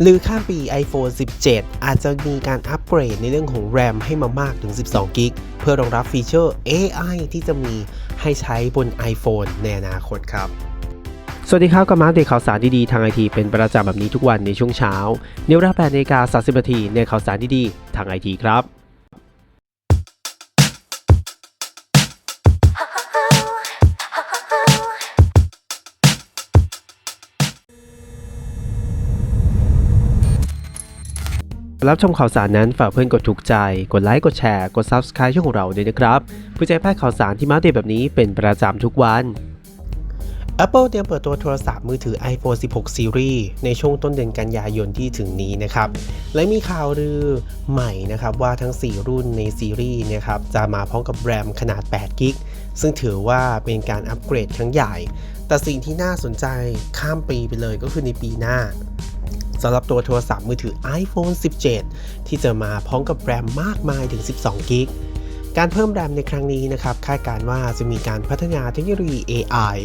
หรือข้ามปี iPhone 17 อาจจะมีการอัปเกรดในเรื่องของ RAM ให้มามากถึง 12 กิกเพื่อรองรับฟีเจอร์ AI ที่จะมีให้ใช้บน iPhone ในอนาคตครับสวัสดีครับกับมาเดตข่าวสารดีๆ ทางไอทีเป็นประจำแบบนี้ทุกวันในช่วงเช้า เนเวรา8นาฬิกา30นาทีในข่าวสารดีๆ ทางไอทีครับ รับชมข่าวสารนั้นฝากเพื่อนกดถูกใจ กดไลค์ กดแชร์ กด Subscribe ช่องของเราด้วยนะครับเพื่อจะพลาดข่าวสารที่มาอัปเดตแบบนี้เป็นประจำทุกวัน Apple เตรียมเปิดตัวโทรศัพท์มือถือ iPhone 16 Series ในช่วงต้นเดือนกันยายนที่ถึงนี้นะครับ และมีข่าวลือใหม่นะครับว่าทั้ง 4 รุ่นในซีรีส์นะครับจะมาพร้อมกับแรมขนาด8กิกซึ่งถือว่าเป็นการอัปเกรดครั้งใหญ่ แต่สิ่งที่น่าสนใจข้ามปีไปเลยก็คือในปีหน้า สำหรับตัวโทรศัพท์มือถือ iPhone 17 ที่จะมาพร้อมกับแรมมากมายถึง 12 กิกการเพิ่มแรมในครั้งนี้นะครับคาดการว่าจะมีการพัฒนาเทคโนโลยี AI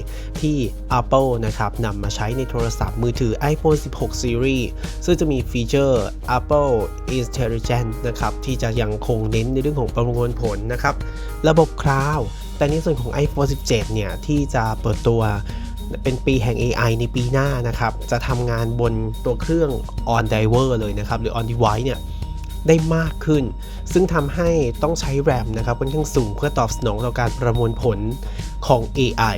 ที่ Apple นะครับนำมาใช้ในโทรศัพท์มือถือ iPhone 16 Series ซึ่งจะมีฟีเจอร์ Apple Intelligence นะครับที่จะยังคงเน้นในเรื่องของประมวลผลนะครับ ระบบคลาวด์แต่ในส่วนของ iPhone 17 เนี่ย ที่จะเปิดตัว เป็นปีแห่ง AI ในปีหน้านะครับ จะทำงานบนตัวเครื่อง on driver เลยนะครับ หรือ on device เนี่ยได้มากขึ้น ซึ่งทำให้ต้องใช้แรมนะครับค่อนข้างสูงเพื่อตอบสนองต่อการประมวลผลของ AI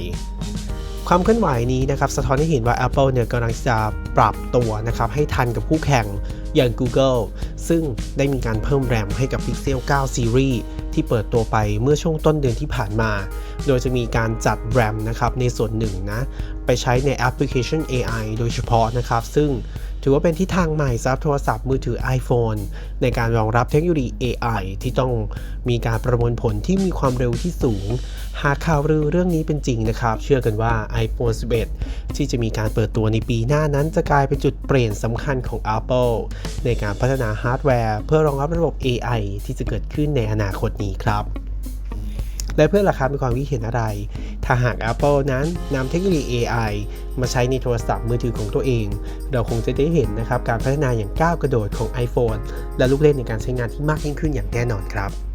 ความเคลื่อนไหวนี้นะครับสะท้อนให้เห็นว่า Apple เนี่ยกำลังจะปรับตัวนะครับให้ทันกับคู่แข่งอย่าง Google ซึ่งได้มีการเพิ่มแรมให้กับ Pixel 9 Series ที่เปิดตัวไปเมื่อช่วงต้นเดือนที่ผ่านมา โดยจะมีการจัดแรมนะครับในส่วนหนึ่งนะไปใช้ในแอปพลิเคชัน AI โดยเฉพาะนะครับ ซึ่ง ถือว่าเป็นทิศทางใหม่สำหรับโทรศัพท์มือถือ iPhone ในการรองรับเทคโนโลยี AI ที่ต้องมีการประมวลผลที่มีความเร็วที่สูง หากข่าวลือเรื่องนี้เป็นจริงนะครับ เชื่อกันว่า iPhone 11 ที่จะมีการเปิดตัวในปีหน้านั้นจะกลายเป็นจุดเปลี่ยนสำคัญของ Apple ในการพัฒนาฮาร์ดแวร์เพื่อรองรับระบบ AI ที่จะเกิดขึ้นในอนาคตนี้ครับและเพื่อนราคามีความคิดเห็นอะไร ถ้าหาก Apple นั้นนำเทคโนโลยี AI มาใช้ในโทรศัพท์มือถือของตัวเอง เราคงจะได้เห็นนะครับการพัฒนาอย่างก้าวกระโดดของ iPhone และลูกเล่นในการใช้งานที่มากยิ่งขึ้นอย่างแน่นอนครับ